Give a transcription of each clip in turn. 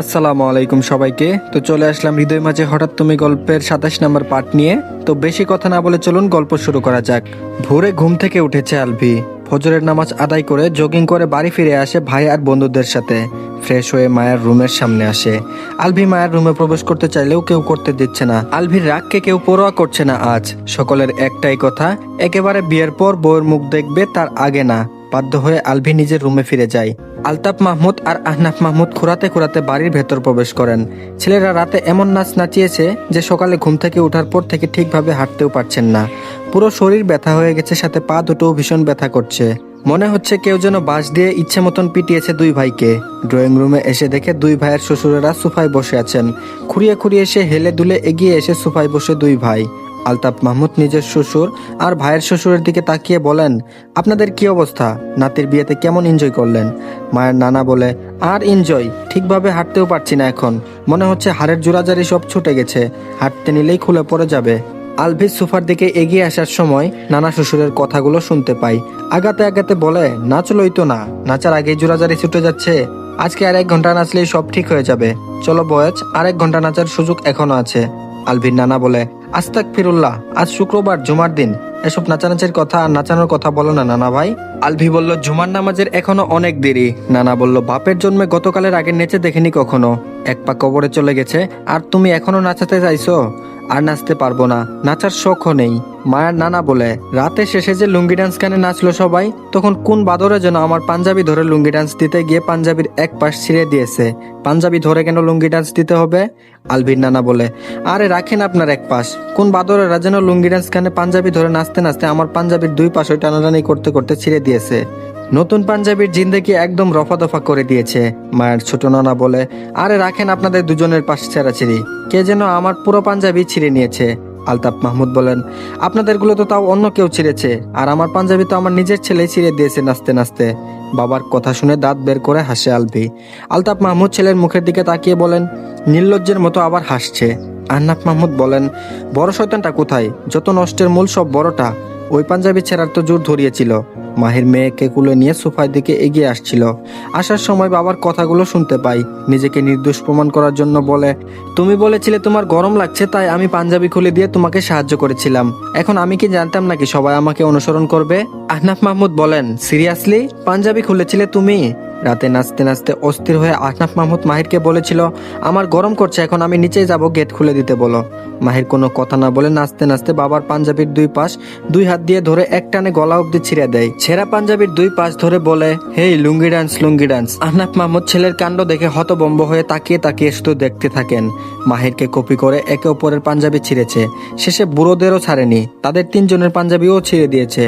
আসসালামু আলাইকুম সবাইকে। তো চলে আসলাম হৃদয় মাঝে হঠাৎ তুমি গল্পের সাতাশ নম্বর পার্ট নিয়ে। তো বেশি কথা না বলে চলুন গল্প শুরু করা যাক। ভোরে ঘুম থেকে উঠেছে আলভি। ফজরের নামাজ আদায় করে জগিং করে বাড়ি ফিরে আসে ভাই আর বন্ধুদের সাথে। ফ্রেশ হয়ে মায়ের রুমের সামনে আসে। আলভি মায়ের রুমে প্রবেশ করতে চাইলেও কেউ করতে দিচ্ছে না। আলভির রাগকে কেউ পরোয়া করছে না আজ। সকলের একটাই কথা, একেবারে বিয়ের পর বউয়ের মুখ দেখবে তার আগে না। বাধ্য হয়ে আলভি নিজের রুমে ফিরে যায়। আলতাফ মাহমুদ আর আহনাফ মাহমুদ খুরাতে খুরাতে বাড়ির ভেতর প্রবেশ করেন। ছেলেরা রাতে এমন নাচ নাচিয়েছে যে সকালে ঘুম থেকে ওঠার পর থেকে ঠিকভাবে হাঁটতেও পারছেন না। পুরো শরীর ব্যথা হয়ে গেছে, সাথে পা দুটোও ভীষণ ব্যথা করছে। মনে হচ্ছে কেউ যেন বাঁশ দিয়ে ইচ্ছে মতন পিটিয়েছে দুই ভাইকে। ড্রয়িং রুমে এসে দেখে দুই ভাইয়ের শ্বশুরেরা সোফায় বসে আছেন। খুঁড়িয়ে খুঁড়িয়ে এসে হেলে দুলে এগিয়ে এসে সোফায় বসে দুই ভাই। আলতাফ মাহমুদ নিজের শ্বশুর আর ভাইয়ের শ্বশুরের দিকে তাকিয়ে বলেন, আপনাদের কি অবস্থা? নাতির বিয়েতে কেমন এনজয় করলেন? মায়ের নানা বলে, আর এনজয় ঠিকভাবে হাঁটতেও পারছি না এখন। মনে হচ্ছে হাড়ের জোড়াজারি সব ছুটে গেছে। হাঁটতে নিলেই খুলে পড়ে যাবে। আলভিস সোফার দিকে এগিয়ে আসার সময় নানা শ্বশুরের কথাগুলো শুনতে পাই। আগাতে আগাতে বলে, নাচলই তো না। নাচার আগেই জোড়াজারি ছুটে যাচ্ছে। আজকে আর এক ঘণ্টা নাচলেই সব ঠিক হয়ে যাবে। চলো বয়েজ, আর এক ঘণ্টা নাচার সুযোগ এখনও আছে। আলভির নানা বলে আস্তাক ফিরুল্লাহ আজ শুক্রবার জুমার দিন। এসব নাচানাচির কথা আর নাচানোর কথা বলো না, নানা ভাই। আলভি বলল, জুমার নামাজের এখনও অনেক দেরি। নানা বলল, বাপের জন্মে গতকালের আগে নেচে দেখেনি কখনো। এক পা কবরে চলে গেছে, আর তুমি এখনও নাচাতে চাইছো? আর নাচতে পারব না, নাচার শখও নেই। মায়ের নানা বলে, রাতে শেষে যে লুঙ্গি ডান্স গানে নাচলো সবাই, তখন কোন বাদরে যেন আমার পাঞ্জাবি ধরে লুঙ্গি ডান্স দিতে গিয়ে পাঞ্জাবির এক পাশ ছিঁড়ে দিয়েছে। পাঞ্জাবি ধরে কেন লুঙ্গি ডান্স দিতে হবে? আলভির নানা বলে, আরে রাখেন আপনার এক পাশ। কোন বাদরেরা যেন লুঙ্গি ডান্স গানে পাঞ্জাবি ধরে নাচতে নাচতে আমার পাঞ্জাবির দুই পাশ পাশে টানাটানি করতে করতে ছিঁড়ে দিয়েছে। নতুন পাঞ্জাবির জিন্দেগি একদম রফা দফা করে দিয়েছে। মায়ের ছোট নানা বলে, আরে রাখেন আপনাদের দুজনের পাশ ছেঁড়াছিড়ি। কে যেন আমার পুরো পাঞ্জাবি ছিঁড়ে নিয়েছে। আলতাফ মাহমুদ বলেন, আপনাদেরগুলো তো তাও অন্য কেউ ছিঁড়েছে, আর আমার পাঞ্জাবি তো আমার নিজের ছেলেই ছিঁড়ে দিয়েছে নাচতে নাচতে। বাবার কথা শুনে দাঁত বের করে হাসে আলভি। আলতাফ মাহমুদ ছেলের মুখের দিকে তাকিয়ে বলেন, নির্লজ্জের মতো আবার হাসছে। আহনাফ মাহমুদ বলেন, বড় শয়তানটা কোথায়? যত নষ্টের মূল সব বড়টা, ওই পাঞ্জাবি ছেঁড়ার তো জোর ধরিয়েছিল। মাহির মেয়েকে কুলে নিয়ে সোফার দিকে এগিয়ে আসছিল। আসার সময় বাবার কথাগুলো শুনতে পাই। নিজেকে নির্দোষ প্রমাণ করার জন্য বলে, তুমি বলেছিলে তোমার গরম লাগছে, তাই আমি পাঞ্জাবি খুলে দিয়ে তোমাকে সাহায্য করেছিলাম। এখন আমি কি জানতাম নাকি সবাই আমাকে অনুসরণ করবে? আহনাফ মাহমুদ বলেন, সিরিয়াসলি? পাঞ্জাবি খুলেছিলে তুমি? রাতে নাচতে নাচতে অস্থির হয়ে আহনাফ মাহমুদ মাহিরকে বলেছিল, আমার গরম করছে, এখন আমি নিচে যাব, গেট খুলে দিতে বলো। মাহির কোনো কথা না বলে নাচতে নাচতে বাবার পাঞ্জাবির দুই পাশ দুই হাত দিয়ে ধরে এক টানে গলা অব্দি ছিঁড়ে দেয়। ছেঁড়া পাঞ্জাবির দুই পাশ ধরে বলে, hey, Lungi dance Lungi dance. Ahnaf Mahmud ছেলের কাণ্ড দেখে হতবম্ব হয়ে তাকিয়ে তাকিয়ে শুধু দেখতে থাকেন। মাহিরকে কপি করে একে অপরের পাঞ্জাবি ছিঁড়েছে। শেষে বুড়োদেরও ছাড়েনি, তাদের তিনজনের পাঞ্জাবিও ছিঁড়ে দিয়েছে।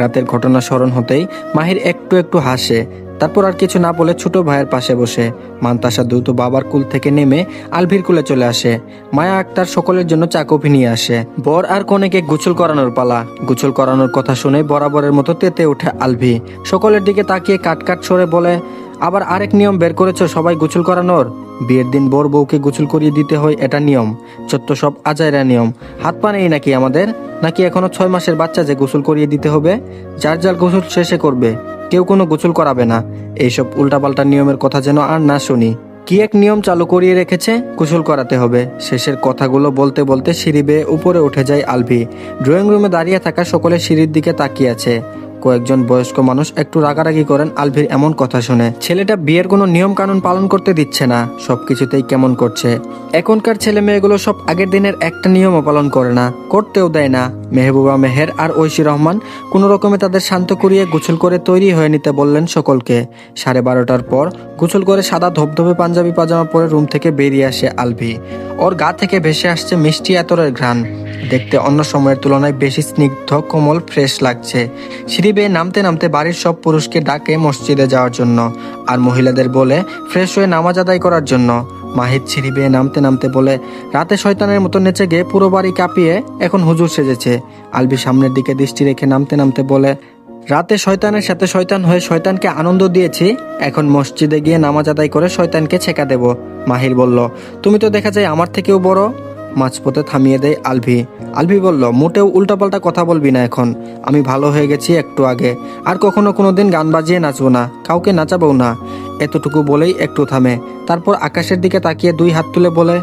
রাতের ঘটনা স্মরণ হতেই মাহির একটু একটু হাসে। তারপর আর কিছু না বলে ছোট ভাইয়ের পাশে বসে মান্তাসা দ্রুত বাবার কুল থেকে নেমে আলভির কুলে চলে আসে। মায়া আক্তার সকলের জন্য চা কফি নিয়ে আসে। বর আর কনেকে গোসল করানোর পালা। গোসল করানোর কথা শুনে বরাবরের মতো তেতে ওঠে আলভি। সকলের দিকে তাকিয়ে কাট কাট সরে বলে, আবার আরেক নিয়ম বের করেছ সবাই গোসল করানোর? বিয়ের দিন বর বউকে গোসল করিয়ে দিতে হয় এটা নিয়ম। ছোট্ট সব আজাইরা নিয়ম। হাত পা নেই নাকি আমাদের? নাকি এখনও ছয় মাসের বাচ্চা যে গোসল করিয়ে দিতে হবে? যার যার গোসল শেষে করবে। কেউ কোনো গোসল করাবে না। এইসব উল্টাপাল্টা নিয়মের কথা যেন আর না শুনি। কি এক নিয়ম চালু করিয়ে রেখেছে? গোসল করাতে হবে। শেষের কথাগুলো বলতে বলতে সিঁড়ি বেয়ে উপরে উঠে যায় আলভি। ড্রয়িং রুমে দাঁড়িয়ে থাকা সকলে সিঁড়ির দিকে তাকিয়ে আছে। কয়েকজন বয়স্ক মানুষ একটু রাগারাগি করেন আলভির এমন কথা শুনে। ছেলেটা বিয়ের কোনো নিয়ম কানুন পালন করতে দিচ্ছে না, সবকিছুতেই কেমন করছে। এখনকার ছেলে মেয়েগুলো সব আগের দিনের একটা নিয়মও পালন করে না, করতেও দেয় না। মেহবুবা মেহের আর ঐশী রহমান কোনো রকমে তাদের শান্ত করিয়ে গোসল করে তৈরি হয়ে নিতে বললেন সকলকে। সাড়ে বারোটার পর গোসল করে সাদা ধবধবে পাঞ্জাবি পাজামা পরে রুম থেকে বেরিয়ে আসে আলভি। ওর গা থেকে ভেসে আসছে মিষ্টি আতরের ঘ্রাণ। দেখতে অন্য সময়ের তুলনায় বেশি স্নিগ্ধ, কোমল, ফ্রেশ লাগছে। সিঁড়ি বেয়ে নামতে নামতে বাড়ির সব পুরুষকে ডাকে মসজিদে যাওয়ার জন্য আর মহিলাদের বলে, ফ্রেশ হয়ে নামাজ আদায় করার জন্য। মাহিদ সিঁড়ি বেয়ে নামতে নামতে বলে, রাতে শয়তানের মতো নেচে গিয়ে পুরো বাড়ি কাঁপিয়ে এখন হুজুর সেজেছে। আলবি সামনের দিকে দৃষ্টি রেখে নামতে নামতে বলে, রাতে শয়তানের সাথে শয়তান হয়ে শয়তানকে আনন্দ দিয়েছি, এখন মসজিদে গিয়ে নামাজ আদায় করে শয়তানকে ছেঁকা দেব। মাহির বলল, তুমি তো দেখা যায় আমার থেকেও বড়। মাঝপথে থামিয়ে দেয় আলভি। আলভি বলল, মোটেও উল্টাপাল্টা কথা বলবি না এখন। আমি ভালো হয়ে গেছি একটু আগে। আর কখনো কোনো দিন গান বাজিয়ে নাচবো না। কাউকে নাচাবো না। এতটুকু বলেই একটু থামে। তারপর আকাশের দিকে তাকিয়ে দুই হাত তুলে বলে,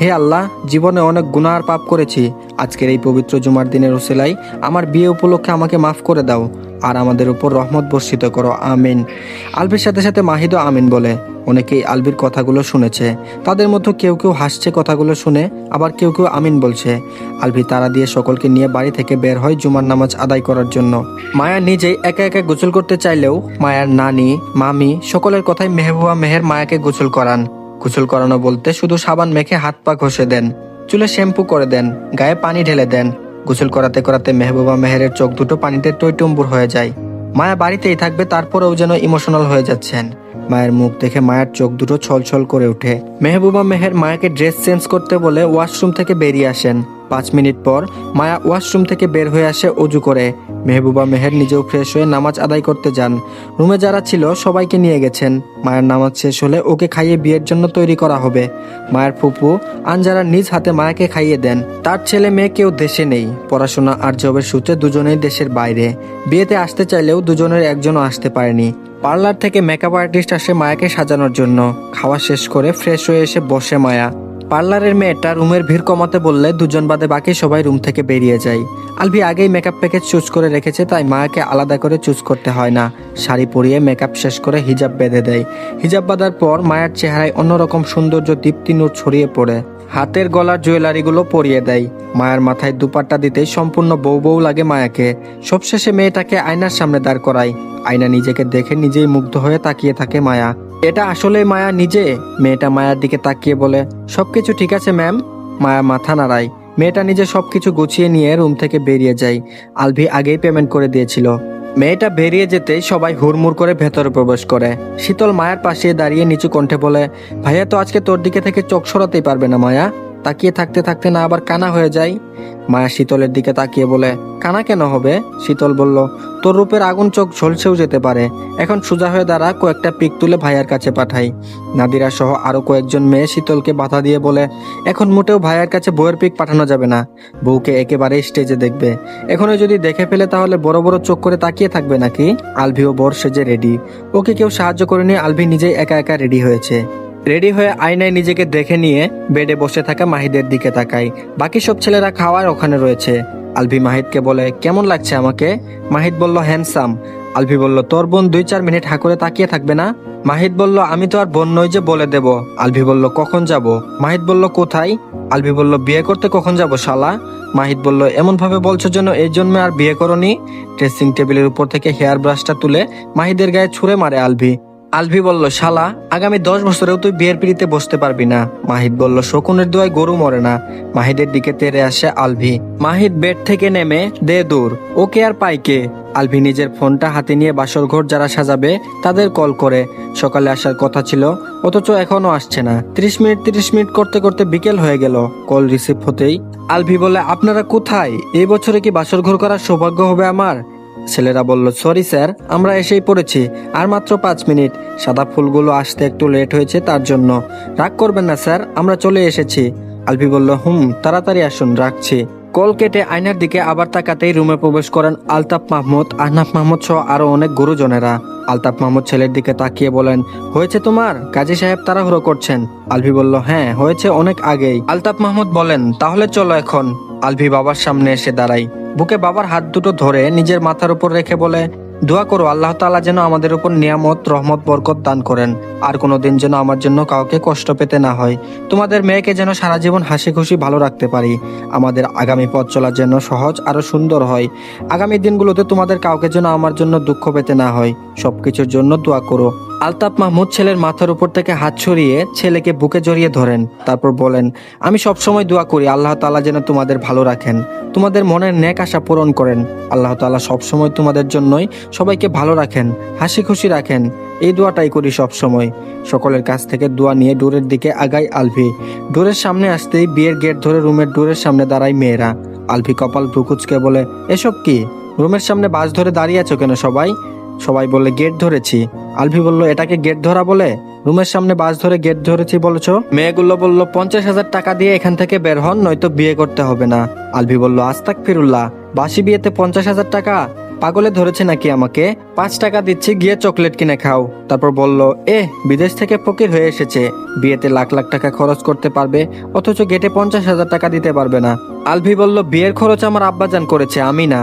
হে আল্লাহ, জীবনে অনেক গুনাহ আর পাপ করেছি। আজকের এই পবিত্র জুমার দিনের ওসিলাই আমার বিয়ে উপলক্ষে আমাকে মাফ করে দাও। আর আমাদের উপর রহমত বর্ষিত করো, আমিন। আলভির সাথে সাথে মাহিদও আমিন বলে, অনেকেই আলবির কথাগুলো শুনেছে। তাদের মধ্যে কেউ কেউ হাসছে কথাগুলো শুনে, আবার কেউ কেউ আমিন বলছে। আলভি তারা দিয়ে সকলকে নিয়ে বাড়ি থেকে বের হয় জুমার নামাজ আদায় করার জন্য। মায়া নিজেই একা একা গোসল করতে চাইলেও মায়ার নানি, মামি সকলের কথাই মেহবুবা মেহের মায়াকে গোসল করান। গোসল করানো বলতে শুধু সাবান মেখে হাত পা ঘষে দেন, চুলে শ্যাম্পু করে দেন, গায়ে পানি ঢেলে দেন। গোসল করাতে করাতে মেহবুবা মেহেরের চোখ দুটো পানিতে টইটুম্বুর হয়ে যায়। মায়া বাড়িতেই থাকবে, তারপরেও যেন ইমোশনাল হয়ে যাচ্ছেন। মায়ের মুখ দেখে মায়ের চোখ দুটো ছলছল করে ওঠে। মেহবুবা মেহের মায়াকে ড্রেস চেঞ্জ করতে বলে ওয়াশরুম থেকে বেরিয়ে আসেন। পাঁচ মিনিট পর মায়া ওয়াশরুম থেকে বের হয়ে আসে অজু করে। মেহবুবা মেহের নিজেও ফ্রেশ হয়ে নামাজ আদায় করতে যান। রুমে যারা ছিল, সবাইকে নিয়ে গেছেন। মায়ের নামাজ শেষ হলে ওকে খাইয়ে বিয়ের জন্য তৈরি করা হবে। মায়ের ফুপু আনজারা নিজ হাতে মায়াকে খাইয়ে দেন। তার ছেলে মেয়ে কেউ দেশে নেই। পড়াশোনা আর জবের সূত্রে দুজনেই দেশের বাইরে। বিয়েতে আসতে চাইলেও দুজনের একজনও আসতে পারেনি। পার্লার থেকে মেকআপ আর্টিস্ট আসে মায়াকে সাজানোর জন্য। খাওয়া শেষ করে ফ্রেশ হয়ে এসে বসে মায়া। পার্লারের মেয়েটা রুমের ভিড় কমাতে বললে দুজন বাদে বাকি সবাই রুম থেকে বেরিয়ে যায়। আলভি আগেই মেকআপ প্যাকেজ চুজ করে রেখেছে, তাই মায়াকে আলাদা করে চুজ করতে হয় না। শাড়ি পরিয়ে মেকআপ শেষ করে হিজাব বেঁধে দেয়। হিজাব বাঁধার পর মায়ের চেহারায় অন্যরকম সৌন্দর্য দীপ্তি নূর ছড়িয়ে পড়ে। হাতের গলার জুয়েলারিগুলো পরিয়ে দেয়। মায়ের মাথায় দুপাট্টা দিতেই সম্পূর্ণ বউ বউ লাগে মায়াকে। সবশেষে মেয়েটাকে আয়নার সামনে দাঁড় করায়। আয়না নিজেকে দেখে নিজেই মুগ্ধ হয়ে তাকিয়ে থাকে মায়া। এটা আসলে মায়া নিজে? মেয়েটা মায়ার দিকে তাকিয়ে বলে, সবকিছু ঠিক আছে, ম্যাম? মায়া মাথা নাড়ায়। মেয়েটা নিজে সবকিছু গুছিয়ে নিয়ে রুম থেকে বেরিয়ে যায়। আলভি আগেই পেমেন্ট করে দিয়েছিল। মেয়েটা বেরিয়ে যেতেই সবাই হুড়মুড় করে ভেতরে প্রবেশ করে। শীতল মায়ার পাশে দাঁড়িয়ে নিচু কণ্ঠে বলে, ভাইয়া, তো আজকে তোর দিকে থেকে চোখ সরাতেই পারবে না, মায়া। তাকিয়ে থাকতে থাকতে না আবার কানা হয়ে যায়। মায়া শীতলের দিকে তাকিয়ে বলে, কানা কেন হবে? শীতল বলল, তোর রূপের আগুন চোখ ঝলসেও যেতে পারে। এখন সোজা হয়ে দাঁড়া, কয়েকটা পিক তুলে ভাইয়ার কাছে পাঠাই। নাদিরা সহ আরও কয়েকজন মেয়ে শীতলকে বাধা দিয়ে বলে, এখন মোটেও ভাইয়ার কাছে বইয়ের পিক পাঠানো যাবে না। বউকে একেবারে স্টেজে দেখবে। এখনও যদি দেখে ফেলে তাহলে বড় বড় চোখ করে তাকিয়ে থাকবে নাকি? আলভিও বর সেজে রেডি। ওকে কেউ সাহায্য করেনি, আলভি নিজেই একা একা রেডি হয়েছে। রেডি হয়ে আয়নায় নিজেকে দেখে নিয়ে বেডে বসে থাকা মাহিদের দিকে তাকাই। বাকি সব ছেলেরা খাওয়ার ওখানে রয়েছে। আলভি মাহিদকে বলে, কেমন লাগছে আমাকে? মাহিদ বলল, হ্যান্ডসাম। আলভি বলল, তোর বোন দুই চার মিনিট হা করে তাকিয়ে থাকবে না? মাহিদ বলল, আমি তো আর বোন নই যে বলে দেব। আলভি বলল, কখন যাব? মাহিদ বলল, কোথায়? আলভি বলল, বিয়ে করতে কখন যাব শালা? মাহিদ বলল এমন ভাবে বলছো যেন এই জন্মে আর বিয়ে করনি? ড্রেসিং টেবিলের উপর থেকে হেয়ার ব্রাশটা তুলে মাহিদের গায়ে ছুঁড়ে মারে আলভি। আলভি বলল, শালা, আগামী দশ বছরেও তুই বিয়ের পিড়িতে বসতে পারবি না। মাহিদ বলল, শকুনের দোয়ায় গরু মরে না। মাহিদের দিকে তেরে আসে আলভি। মাহিদ বেড থেকে নেমে দে দূর। ওকে আর পাইকে আলভি নিজের ফোনটা হাতে নিয়ে বাসর ঘর যারা সাজাবে, তাদের কল করে। সকালে আসার কথা ছিল, অথচ এখনও আসছে না। ত্রিশ মিনিট, তিরিশ মিনিট করতে করতে বিকেল হয়ে গেল। কল রিসিভ হতেই আলভি বলে, আপনারা কোথায়? এই বছরে কি বাসর ঘর করার সৌভাগ্য হবে আমার? ছেলেরা বলল সরি স্যার, আমরা এসেই পড়েছি। আর মাত্র পাঁচ মিনিট। সাদা ফুলগুলো আসতে একটু লেট হয়েছে তার জন্য। রাগ করবেন না, স্যার, আমরা চলে এসেছি। আলভি বলল, হুম, তাড়াতাড়ি আসুন, রাখছি। কল কেটে আয়নার দিকে আবার তাকাতেই রুমে প্রবেশ করেন আলতাফ মাহমুদ, আহনাফ মাহমুদ সহ আরও অনেক গুরুজনেরা। আলতাফ মাহমুদ ছেলের দিকে তাকিয়ে বলেন, হয়েছে তোমার? কাজী সাহেব তাড়াহুড়ো করছেন। আলভি বলল হ্যাঁ হয়েছে অনেক আগেই। আলতাফ মাহমুদ বলেন, তাহলে চলো এখন। আলভি বাবার সামনে এসে দাঁড়াই বুকে বাবার হাত দুটো ধরে নিজের মাথার উপর রেখে বলে, দোয়া করো, আল্লাহ তাআলা যেন আমাদের উপর নিয়ামত, রহমত, বরকত দান করেন। আর কোনো দিন যেন আমার জন্য কাউকে কষ্ট পেতে না হয়। তোমাদের মেয়েকে যেন সারা জীবন হাসি খুশি ভালো রাখতে পারি। আমাদের আগামী পথ চলা যেন সহজ আরও সুন্দর হয়। আগামী দিনগুলোতে তোমাদের কাউকে যেন আমার জন্য দুঃখ পেতে না হয়। সব কিছুর জন্য দোয়া করো। আলতাফ মাহমুদ ছেলের মাথার উপর থেকে হাত ছড়িয়ে ছেলেকে বুকে জড়িয়ে ধরেন। তারপর বলেন, আমি সবসময় দোয়া করি, আল্লাহ তালা যেন তোমাদের ভালো রাখেন। তোমাদের মনের ন্যাক আশা পূরণ করেন। আল্লাহ তাআলা সবসময় তোমাদের জন্যই সবাইকে ভালো রাখেন, হাসি খুশি রাখেন। এই দোয়াটাই করি সব সময় সকলের কাছ থেকে দোয়া নিয়ে ডোরের দিকে আগাই আলভি। ডোরের সামনে আসতেই বিয়ের গেট ধরে রুমের ডোরের সামনে দাঁড়ায় মেয়েরা। আলভি কপাল ভ্রুকুচকে বলে, এসব কি? রুমের সামনে বাস ধরে দাঁড়িয়ে আছো কেন সবাই? সবাই বললে, গেট ধরেছি। আলভি বলল, এটাকে গেট ধরা বলে? রুমের সামনে বাস ধরে গেট ধরেছি বলেছ? মেয়েগুলো বলল, পঞ্চাশ হাজার টাকা দিয়ে এখান থেকে বের হন, নয়তো বিয়ে করতে হবে না। আলভি বলল আস্তাক ফিরুল্লাহ বাসি বিয়েতে পঞ্চাশ হাজার টাকা? পাগলে ধরেছে নাকি আমাকে? পাঁচ টাকা দিচ্ছি, গিয়ে চকলেট কিনে খাও। তারপর বলল এ বিদেশ থেকে ফকির হয়ে এসেছে। বিয়েতে লাখ লাখ টাকা খরচ করতে পারবে, অথচ গেটে পঞ্চাশ হাজার টাকা দিতে পারবে না। আলভি বলল, বিয়ের খরচ আমার আব্বাজান করেছে, আমি না।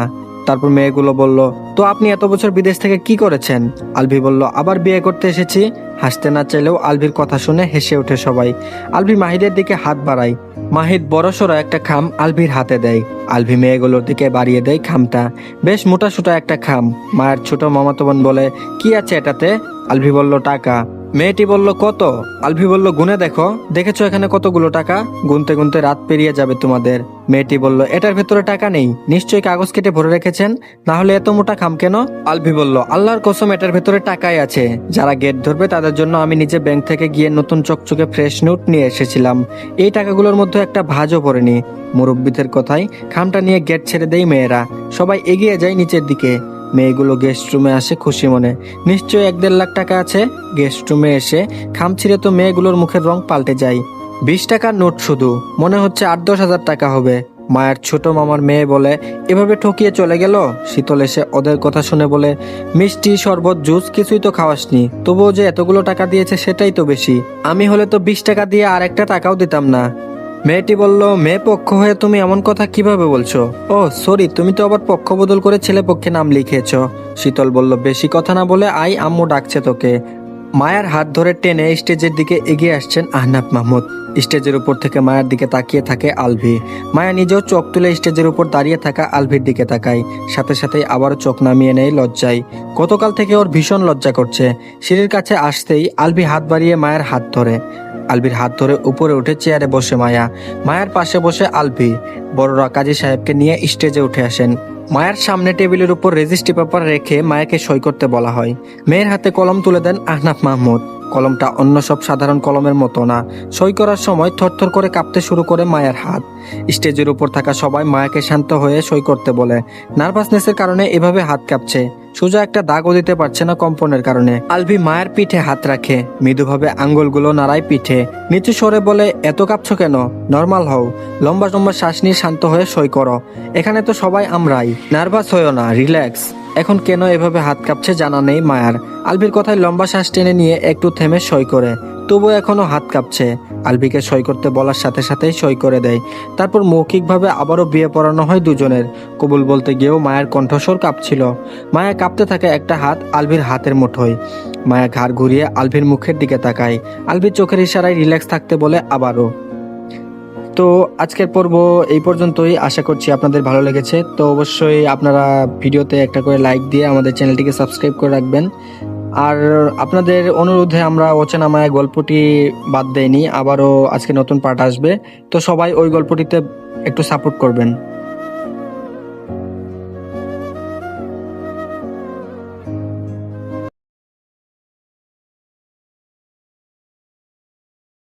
তারপর মেয়েগুলো বলল, তো আপনি এত বছর বিদেশ থেকে কি করেছেন? আলভি বলল, আবার বিয়ে করতে এসেছি। হাসতে না চাইলেও আলভির কথা শুনে হেসে ওঠে সবাই। আলভি মাহিদের দিকে হাত বাড়ায়। মাহিদ বড়সড় একটা খাম আলভির হাতে দেয়। আলভি মেয়েগুলোর দিকে বাড়িয়ে দেয় খামটা। বেশ মোটা সোটা একটা খাম। মায়ের ছোট মামাতো বোন বলে, কি আছে এটাতে? আলভি বলল, টাকা। মেয়েটি বলল, কত? আলভি বলল, গুনে দেখো। দেখেছ এখানে কতগুলো টাকা? গুনতে গুনতে রাত পেরিয়ে যাবে তোমাদের। মেয়েটি বলল, এটার ভেতরে টাকা নেই। নিশ্চয়ই কাগজ কেটে ভরে রেখেছেন? না হলে এত মোটা খাম কেন? আলভি বলল, আল্লাহর কসম, এটার ভেতরে টাকাই আছে। যারা গেট ধরবে, তাদের জন্য আমি নিজে ব্যাংক থেকে গিয়ে নতুন চকচকে ফ্রেশ নোট নিয়ে এসেছিলাম। এই টাকাগুলোর মধ্যে একটা ভাজও পড়েনি। মুরব্বীদের কথায় খামটা নিয়ে গেট ছেড়ে দেয় মেয়েরা। সবাই এগিয়ে যায় নিচের দিকে। মেয়েগুলো গেস্ট রুমে আসে খুশি মনে। নিশ্চয়ই এক দেড় লাখ টাকা আছে। গেস্ট রুমে এসে খাম ছিঁড়ে তো মেয়েগুলোর মুখের রং পাল্টে যায়। বিশ টাকার নোট শুধু। মনে হচ্ছে আট দশ হাজার টাকা হবে। মায়ের ছোট মামার মেয়ে বলে, এভাবে ঠকিয়ে চলে গেল? শীতল এসে ওদের কথা শুনে বলে, মিষ্টি, শরবত, জুস কিছুই তো খাওয়াসনি। তবুও যে এতগুলো টাকা দিয়েছে সেটাই তো বেশি। আমি হলে তো বিশ টাকা দিয়ে আর একটা টাকাও দিতাম না। মেয়েটি বলল, মেয়ে পক্ষ হয়ে তুমি এমন কথা কীভাবে বলছো? ও, সরি, তুমি তো আবার পক্ষ বদল করে ছেলে পক্ষে নাম লিখেছ। শীতল বলল, বেশি কথা না বলে আই আম্মু ডাকছে তোকে। মায়ের হাত ধরে টেনে স্টেজের দিকে এগিয়ে আসছেন আহনাব মাহমুদ। স্টেজের উপর থেকে মায়ের দিকে তাকিয়ে থাকে আলভি। মায়া নিজেও চোখ তুলে স্টেজের উপর দাঁড়িয়ে থাকা আলভির দিকে তাকায়। সাথে সাথে আবারও চোখ নামিয়ে নেয় লজ্জায়। গতকাল থেকে ওর ভীষণ লজ্জা করছে। সিঁড়ির কাছে আসতেই আলভি হাত বাড়িয়ে মায়ের হাত ধরে। আলভির হাত ধরে উপরে উঠে চেয়ারে বসে মায়া। মায়ের পাশে বসে আলভি বড়রা কাজী সাহেবকে নিয়ে স্টেজে উঠে আসেন। মায়ের সামনে টেবিলের উপর রেজিস্ট্রি পেপার রেখে মায়াকে সই করতে বলা হয়। মেয়ের হাতে কলম তুলে দেন আহনাফ মাহমুদ। কলমটা অন্য সব সাধারণ কলমের মতো না। সই করার সময় থরথর করে কাঁপতে শুরু করে মায়ের হাত। স্টেজের উপর থাকা সবাই মায়াকে শান্ত হয়ে সই করতে বলে। নার্ভাসনেসের কারণে এভাবে হাত কাঁপছে। সোজা একটা দাগও দিতে পারছে না কম্পনের কারণে। আলভি মায়ের পিঠে হাত রাখে, মৃদুভাবে আঙ্গুলগুলো নাড়ায় পিঠে। নিচু সরে বলে, এত কাঁপছ কেন? নর্মাল হও। লম্বা লম্বা শ্বাস নিয়ে শান্ত হয়ে সই করো। এখানে তো সবাই আমরাই। নার্ভাস হয়েও না রিল্যাক্স এখন কেন এভাবে হাত কাঁপছে জানা নেই মায়ার। আলভির কথায় লম্বা শ্বাস টেনে নিয়ে একটু থেমে সই করে। তবু এখনও হাত কাঁপছে। আলভিকে সই করতে বলার সাথে সাথেই সই করে দেয়। তারপর মৌখিকভাবে আবারও বিয়ে পড়ানো হয় দুজনের। কবুল বলতে গিয়েও মায়ের কণ্ঠস্বর কাঁপছিল। মায়া কাঁপতে থাকে একটা হাত আলভির হাতের মুঠোয়। মায়া ঘাড় ঘুরিয়ে আলভির মুখের দিকে তাকায়। আলভির চোখের ইশারায় রিল্যাক্স থাকতে বলে আবারও। তো আজকের পর্ব এই পর্যন্তই। আশা করছি আপনাদের ভালো লেগেছে। তো অবশ্যই আপনারা ভিডিওতে একটা করে লাইক দিয়ে আমাদের চ্যানেলটিকে সাবস্ক্রাইব করে রাখবেন। আর আপনাদের অনুরোধে আমরা অচেনা মায়া গল্পটি বাদ দেয়নি আবারও আজকে নতুন পার্ট আসবে। তো সবাই ওই গল্পটিতে একটু সাপোর্ট করবেন।